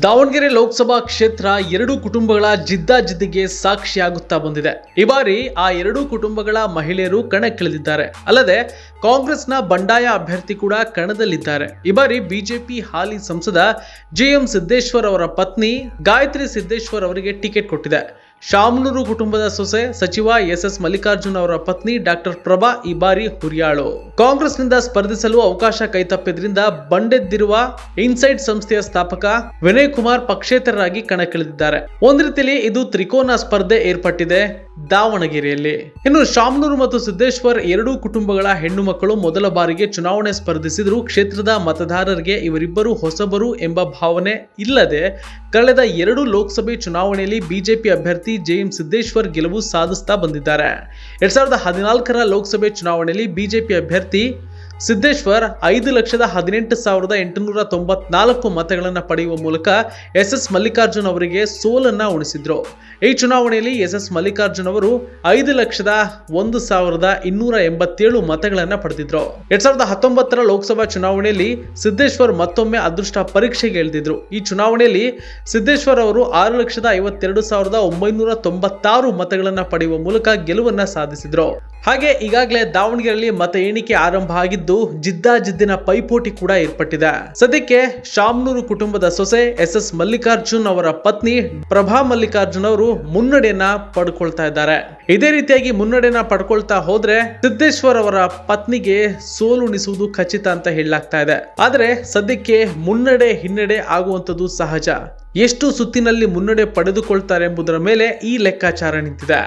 ದಾವಣಗೆರೆ ಲೋಕಸಭಾ ಕ್ಷೇತ್ರ ಎರಡು ಕುಟುಂಬಗಳ ಜಿದ್ದಾಜಿದ್ದಿಗೆ ಸಾಕ್ಷಿಯಾಗುತ್ತಾ ಬಂದಿದೆ. ಈ ಬಾರಿ ಆ ಎರಡೂ ಕುಟುಂಬಗಳ ಮಹಿಳೆಯರು ಕಣಕ್ಕಿಳಿದಿದ್ದಾರೆ. ಅಲ್ಲದೆ ಕಾಂಗ್ರೆಸ್ನ ಬಂಡಾಯ ಅಭ್ಯರ್ಥಿ ಕೂಡ ಕಣದಲ್ಲಿದ್ದಾರೆ. ಈ ಬಾರಿ ಬಿಜೆಪಿ ಹಾಲಿ ಸಂಸದ ಜಿಎಂ ಸಿದ್ದೇಶ್ವರ್ ಅವರ ಪತ್ನಿ ಗಾಯತ್ರಿ ಸಿದ್ದೇಶ್ವರ್ ಅವರಿಗೆ ಟಿಕೆಟ್ ಕೊಟ್ಟಿದೆ. ಶಾಮನೂರು ಕುಟುಂಬದ ಸೊಸೆ ಸಚಿವ ಎಸ್ ಎಸ್ ಮಲ್ಲಿಕಾರ್ಜುನ್ ಅವರ ಪತ್ನಿ ಡಾಕ್ಟರ್ ಪ್ರಭಾ ಈ ಬಾರಿ ಹುರಿಯಾಳು. ಕಾಂಗ್ರೆಸ್ನಿಂದ ಸ್ಪರ್ಧಿಸಲು ಅವಕಾಶ ಕೈತಪ್ಪಿದ್ರಿಂದ ಬಂಡೆದ್ದಿರುವ ಇನ್ಸೈಡ್ ಸಂಸ್ಥೆಯ ಸ್ಥಾಪಕ ವಿನಯ್ ಕುಮಾರ್ ಪಕ್ಷೇತರರಾಗಿ ಕಣಕ್ಕಿಳಿದಿದ್ದಾರೆ. ಒಂದ್ ರೀತಿಯಲ್ಲಿ ಇದು ತ್ರಿಕೋನ ಸ್ಪರ್ಧೆ ಏರ್ಪಟ್ಟಿದೆ ದಾವಣಗೆರೆಯಲ್ಲಿ. ಇನ್ನು ಶಾಮನೂರು ಮತ್ತು ಸಿದ್ದೇಶ್ವರ್ ಎರಡೂ ಕುಟುಂಬಗಳ ಹೆಣ್ಣು ಮಕ್ಕಳು ಮೊದಲ ಬಾರಿಗೆ ಚುನಾವಣೆ ಸ್ಪರ್ಧಿಸಿದ್ರು ಕ್ಷೇತ್ರದ ಮತದಾರರಿಗೆ ಇವರಿಬ್ಬರು ಹೊಸಬರು ಎಂಬ ಭಾವನೆ ಇಲ್ಲದೆ ಕಳೆದ ಎರಡು ಲೋಕಸಭೆ ಚುನಾವಣೆಯಲ್ಲಿ ಬಿಜೆಪಿ ಅಭ್ಯರ್ಥಿ ಜೆಎಂ ಸಿದ್ದೇಶ್ವರ್ ಗೆಲುವು ಸಾಧಿಸ್ತಾ ಬಂದಿದ್ದಾರೆ. ಎರಡ್ ಸಾವಿರದ ಹದಿನಾಲ್ಕರ ಲೋಕಸಭೆ ಚುನಾವಣೆಯಲ್ಲಿ ಬಿಜೆಪಿ ಅಭ್ಯರ್ಥಿ ಸಿದ್ದೇಶ್ವರ್ ಐದು ಲಕ್ಷದ ಹದಿನೆಂಟು ಸಾವಿರದ ಎಂಟುನೂರ ತೊಂಬತ್ನಾಲ್ಕು ಮತಗಳನ್ನು ಪಡೆಯುವ ಮೂಲಕ ಎಸ್ ಎಸ್ ಮಲ್ಲಿಕಾರ್ಜುನ್ ಅವರಿಗೆ ಸೋಲನ್ನ ಉಣಿಸಿದ್ರು. ಈ ಚುನಾವಣೆಯಲ್ಲಿ ಎಸ್ ಎಸ್ ಮಲ್ಲಿಕಾರ್ಜುನ್ ಅವರು ಐದು ಲಕ್ಷದ ಒಂದು ಸಾವಿರದ ಇನ್ನೂರ ಎಂಬತ್ತೇಳು ಮತಗಳನ್ನು ಪಡೆದಿದ್ರು. ಎರಡ್ ಸಾವಿರದ ಹತ್ತೊಂಬತ್ತರ ಲೋಕಸಭಾ ಚುನಾವಣೆಯಲ್ಲಿ ಸಿದ್ದೇಶ್ವರ್ ಮತ್ತೊಮ್ಮೆ ಅದೃಷ್ಟ ಪರೀಕ್ಷೆಗೆ ಇಳಿದಿದ್ರು. ಈ ಚುನಾವಣೆಯಲ್ಲಿ ಸಿದ್ದೇಶ್ವರ್ ಅವರು ಆರು ಲಕ್ಷದ ಐವತ್ತೆರಡು ಸಾವಿರದ ಒಂಬೈನೂರ ತೊಂಬತ್ತಾರು ಮತಗಳನ್ನು ಪಡೆಯುವ ಮೂಲಕ ಗೆಲುವನ್ನ ಸಾಧಿಸಿದ್ರು. ಹಾಗೆ ಈಗಾಗಲೇ ದಾವಣಗೆರೆಯಲ್ಲಿ ಮತ ಎಣಿಕೆ ಆರಂಭ ಆಗಿದ್ದು ಜಿದ್ದಾಜಿದ್ದಿನ ಪೈಪೋಟಿ ಕೂಡ ಏರ್ಪಟ್ಟಿದೆ. ಸದ್ಯಕ್ಕೆ ಶಾಮ್ನೂರು ಕುಟುಂಬದ ಸೊಸೆ ಎಸ್ ಎಸ್ ಮಲ್ಲಿಕಾರ್ಜುನ್ ಅವರ ಪತ್ನಿ ಪ್ರಭಾ ಮಲ್ಲಿಕಾರ್ಜುನ್ ಅವರು ಮುನ್ನಡೆಯನ್ನ ಪಡ್ಕೊಳ್ತಾ ಇದ್ದಾರೆ. ಇದೇ ರೀತಿಯಾಗಿ ಮುನ್ನಡೆಯನ್ನ ಪಡ್ಕೊಳ್ತಾ ಹೋದ್ರೆ ಸಿದ್ದೇಶ್ವರ್ ಅವರ ಪತ್ನಿಗೆ ಸೋಲುಣಿಸುವುದು ಖಚಿತ ಅಂತ ಹೇಳಲಾಗ್ತಾ ಇದೆ. ಆದ್ರೆ ಸದ್ಯಕ್ಕೆ ಮುನ್ನಡೆ ಹಿನ್ನಡೆ ಆಗುವಂಥದ್ದು ಸಹಜ. ಎಷ್ಟು ಸುತ್ತಿನಲ್ಲಿ ಮುನ್ನಡೆ ಪಡೆದುಕೊಳ್ತಾರೆ ಎಂಬುದರ ಮೇಲೆ ಈ ಲೆಕ್ಕಾಚಾರ ನಿಂತಿದೆ.